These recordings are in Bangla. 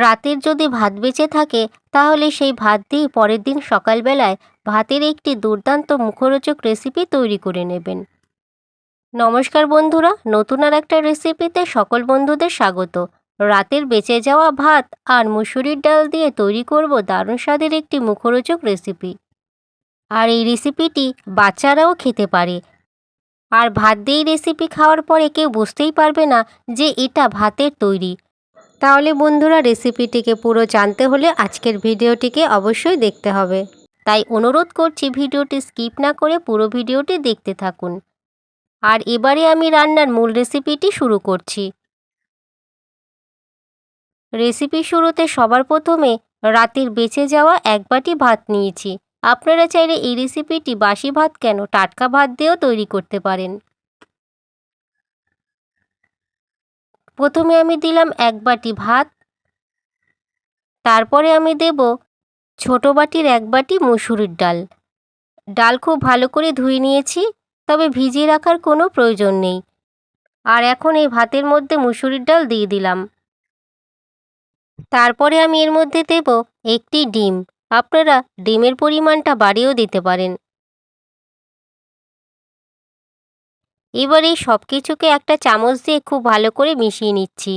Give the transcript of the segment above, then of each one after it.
রাতের যদি ভাত বেঁচে থাকে, তাহলে সেই ভাত দিয়ে পরের দিন সকালবেলায় ভাতের একটি দুর্দান্ত মুখরোচক রেসিপি তৈরি করে নেবেন। নমস্কার বন্ধুরা, নতুন আর একটা রেসিপিতে সকল বন্ধুদের স্বাগত। রাতের বেঁচে যাওয়া ভাত আর মুসুরির ডাল দিয়ে তৈরি করব দারুণ স্বাদের একটি মুখরোচক রেসিপি আর এই রেসিপিটি বাচ্চারাও খেতে পারে। আর ভাত দিয়ে রেসিপি খাওয়ার পরে কেউ বুঝতেই পারবে না যে এটা ভাতের তৈরি। তাহলে বন্ধুরা রেসিপিটিকে পুরো জানতে হলে আজকের ভিডিওটিকে অবশ্যই দেখতে হবে। তাই অনুরোধ করছি ভিডিওটি স্কিপ না করে পুরো ভিডিওটি দেখতে থাকুন। আর এবারে আমি রান্নার মূল রেসিপিটি শুরু করছি। রেসিপি শুরুতে সবার প্রথমে রাতের বেঁচে যাওয়া এক বাটি ভাত নিয়েছি। আপনারা চাইলে এই রেসিপিটি বাসি ভাত কেন টাটকা ভাত দিয়েও তৈরি করতে পারেন। প্রথমে আমি দিলাম এক বাটি ভাত। তারপরে আমি দেব ছোটো বাটির এক বাটি মুসুরির ডাল। ডাল খুব ভালো করে ধুয়ে নিয়েছি, তবে ভিজিয়ে রাখার কোনো প্রয়োজন নেই। আর এখন এই ভাতের মধ্যে মুসুরির ডাল দিয়ে দিলাম। তারপরে আমি এর মধ্যে দেব একটি ডিম। আপনারা ডিমের পরিমাণটা বাড়িয়েও দিতে পারেন। এবার এই সব কিছুকে একটা চামচ দিয়ে খুব ভালো করে মিশিয়ে নিচ্ছি।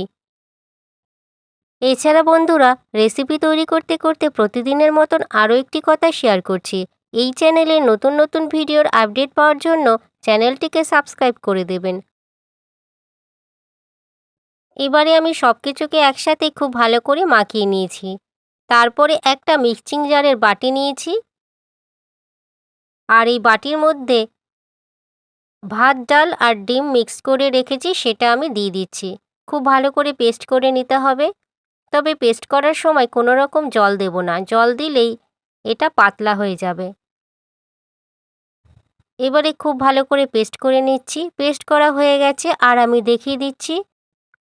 এছাড়া বন্ধুরা রেসিপি তৈরি করতে করতে প্রতিদিনের মতন আরও একটি কথা শেয়ার করছি। এই চ্যানেলে নতুন নতুন ভিডিওর আপডেট পাওয়ার জন্য চ্যানেলটিকে সাবস্ক্রাইব করে দেবেন। এবারে আমি সব কিছুকে একসাথে খুব ভালো করে মাখিয়ে নিয়েছি। তারপরে একটা মিক্সিং জারের বাটি নিয়েছি। আর এই বাটির মধ্যে ভাত, ডাল আর ডিম মিক্স করে রেখেছি, সেটা আমি দিয়ে দিচ্ছি। খুব ভালো করে পেস্ট করে নিতে হবে। তবে পেস্ট করার সময় কোনো রকম জল দেব না। জল দিলেই এটা পাতলা হয়ে যাবে। এবারে খুব ভালো করে পেস্ট করে নিচ্ছি। পেস্ট করা হয়ে গেছে আর আমি দেখিয়ে দিচ্ছি,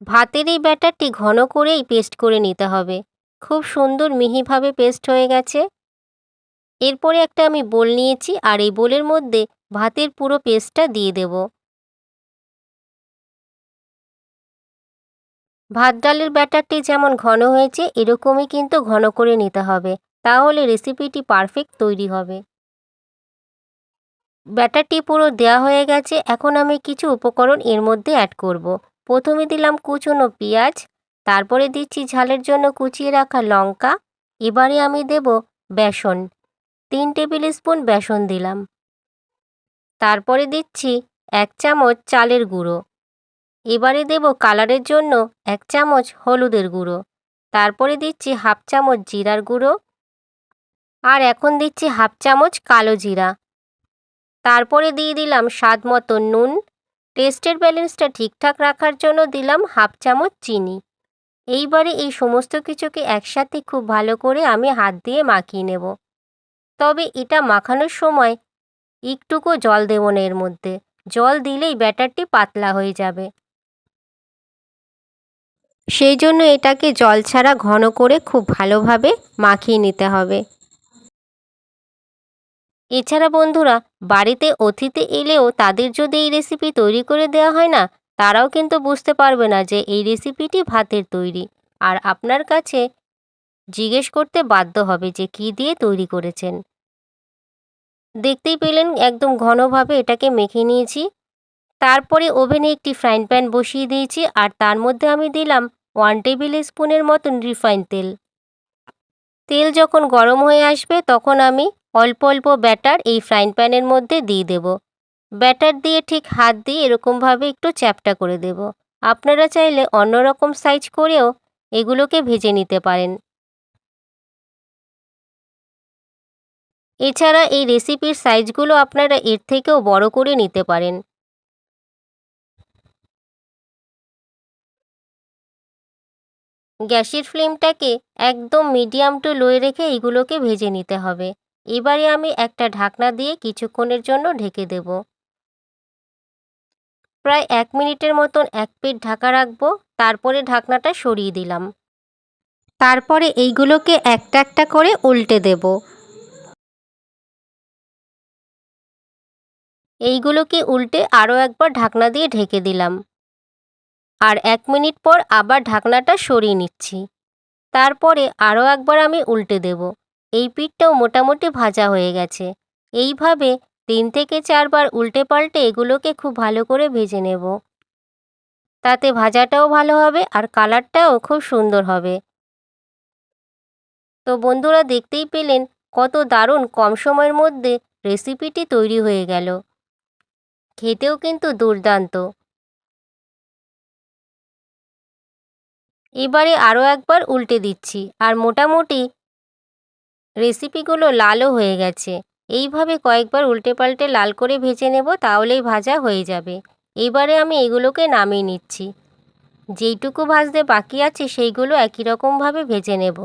ভাতের এই ব্যাটারটি ঘন করেই পেস্ট করে নিতে হবে। খুব সুন্দর মিহিভাবে পেস্ট হয়ে গেছে। এরপরে একটা আমি বোল নিয়েছি আর এই বোলের মধ্যে ভাতের পুরো পেস্টটা দিয়ে দেব। ভাত ডালের ব্যাটারটি যেমন ঘন হয়েছে, এরকমই কিন্তু ঘন করে নিতে হবে, তাহলে রেসিপিটি পারফেক্ট তৈরি হবে। ব্যাটারটি পুরো দেয়া হয়ে গেছে, এখন আমি কিছু উপকরণ এর মধ্যে অ্যাড করব। প্রথমে দিলাম কুচনো পেঁয়াজ, তারপরে দিচ্ছি ঝালের জন্য কুচিয়ে রাখা লঙ্কা, এবারে আমি দেব বেসন। তিন টেবিল স্পুন বেসন দিলাম। তারপরে দিচ্ছি এক চামচ চালের গুঁড়ো। এবারে দেব কালারের জন্য এক চামচ হলুদের গুঁড়ো। তারপরে দিচ্ছি হাফ চামচ জিরার গুঁড়ো। আর এখন দিচ্ছি হাফ চামচ কালো জিরা। তারপরে দিয়ে দিলাম স্বাদ মতো নুন। টেস্টের ব্যালেন্সটা ঠিকঠাক রাখার জন্য দিলাম হাফ চামচ চিনি। এইবারে এই সমস্ত কিছুকে একসাথে খুব ভালো করে আমি হাত দিয়ে মাখিয়ে নেব। তবে এটা মাখানোর সময় একটুকু জল দেব না এর মধ্যে। জল দিলেই ব্যাটারটি পাতলা হয়ে যাবে। সেই জন্য এটাকে জল ছাড়া ঘন করে খুব ভালোভাবে মাখিয়ে নিতে হবে। এছাড়া বন্ধুরা, বাড়িতে অতিথি এলেও তাদের যদি এই রেসিপি তৈরি করে দেওয়া হয় না, তারাও কিন্তু বুঝতে পারবে না যে এই রেসিপিটি ভাতের তৈরি। আর আপনার কাছে জিজ্ঞেস করতে বাধ্য হবে যে কী দিয়ে তৈরি করেছেন। দেখতেই পেলেন একদম ঘনভাবে এটাকে মেখে নিয়েছি। তারপরে ওভেনে একটি ফ্রাইং প্যান বসিয়ে দিয়েছি আর তার মধ্যে আমি দিলাম ওয়ান টেবিল স্পুনের মতন রিফাইন তেল। তেল যখন গরম হয়ে আসবে তখন আমি অল্প অল্প ব্যাটার এই ফ্রাইং প্যানের মধ্যে দিয়ে দেব। ব্যাটার দিয়ে ঠিক হাত দিয়ে এরকমভাবে একটু চ্যাপটা করে দেব। আপনারা চাইলে অন্য রকম সাইজ করেও এগুলোকে ভেজে নিতে পারেন। এছাড়া এই রেসিপির সাইজগুলো আপনারা এর থেকেও বড় করে নিতে পারেন। গ্যাসের ফ্লেমটাকে একদম মিডিয়াম টু লোয়ে রেখে এইগুলোকে ভেজে নিতে হবে। এবারে আমি একটা ঢাকনা দিয়ে কিছুক্ষণের জন্য ঢেকে দেব। প্রায় এক মিনিটের মতন এক পেট ঢাকা রাখব, তারপরে ঢাকনাটা সরিয়ে দিলাম। তারপরে এইগুলোকে একটা একটা করে উল্টে দেব। এইগুলোকে উল্টে আরও একবার ঢাকনা দিয়ে ঢেকে দিলাম। আর এক মিনিট পর আবার ঢাকনাটা সরিয়ে নিচ্ছি। তারপরে আরও একবার আমি উল্টে দেব। এই পিঠটাও মোটামুটি ভাজা হয়ে গেছে। এইভাবে তিন থেকে চারবার উল্টে পাল্টে এগুলোকে খুব ভালো করে ভেজে নেব। তাতে ভাজাটাও ভালো হবে আর কালারটাও খুব সুন্দর হবে। তো বন্ধুরা দেখতেই পেলেন কত দারুণ কম সময়ের মধ্যে রেসিপিটি তৈরি হয়ে গেল। খেতেও কিন্তু দুর্দান্ত। এবারে আরও একবার উল্টে দিচ্ছি, আর মোটামুটি রেসিপিগুলো লালও হয়ে গেছে। এইভাবে কয়েকবার উল্টে পাল্টে লাল করে ভেজে নেব, তাহলেই ভাজা হয়ে যাবে। এবারে আমি এগুলোকে নামিয়ে নিচ্ছি। যেইটুকু ভাজতে বাকি আছে, সেইগুলো একই রকমভাবে ভেজে নেব।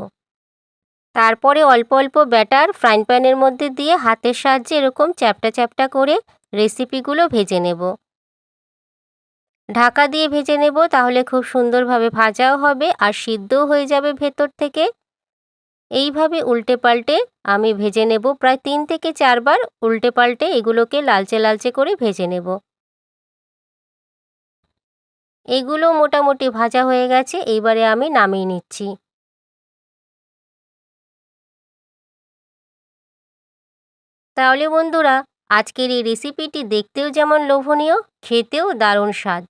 তারপরে অল্প অল্প ব্যাটার ফ্রাইং প্যানের মধ্যে দিয়ে হাতের সাহায্যে এরকম চ্যাপটা চ্যাপটা করে রেসিপিগুলো ভেজে নেব। ঢাকা দিয়ে ভেজে নেব, তাহলে খুব সুন্দরভাবে ভাজাও হবে আর সিদ্ধও হয়ে যাবে ভেতর থেকে। এইভাবে উল্টে পাল্টে আমি ভেজে নেব, প্রায় তিন থেকে চারবার উল্টে পাল্টে এগুলোকে লালচে লালচে করে ভেজে নেব। এগুলো মোটামুটি ভাজা হয়ে গেছে, এইবারে আমি নামিয়ে নিচ্ছি। তাহলে বন্ধুরা, আজকের এই রেসিপিটি দেখতেও যেমন লোভনীয়, খেতেও দারুণ স্বাদ।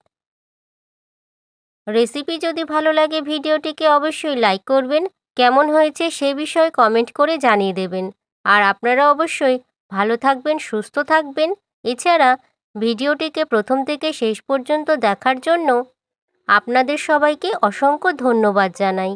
রেসিপি যদি ভালো লাগে ভিডিওটিকে অবশ্যই লাইক করবেন, কেমন হয়েছে সে বিষয়ে কমেন্ট করে জানিয়ে দেবেন। আর আপনারা অবশ্যই ভালো থাকবেন, সুস্থ থাকবেন। এছাড়া ভিডিওটিকে প্রথম থেকে শেষ পর্যন্ত দেখার জন্য আপনাদের সবাইকে অসংখ্য ধন্যবাদ জানাই।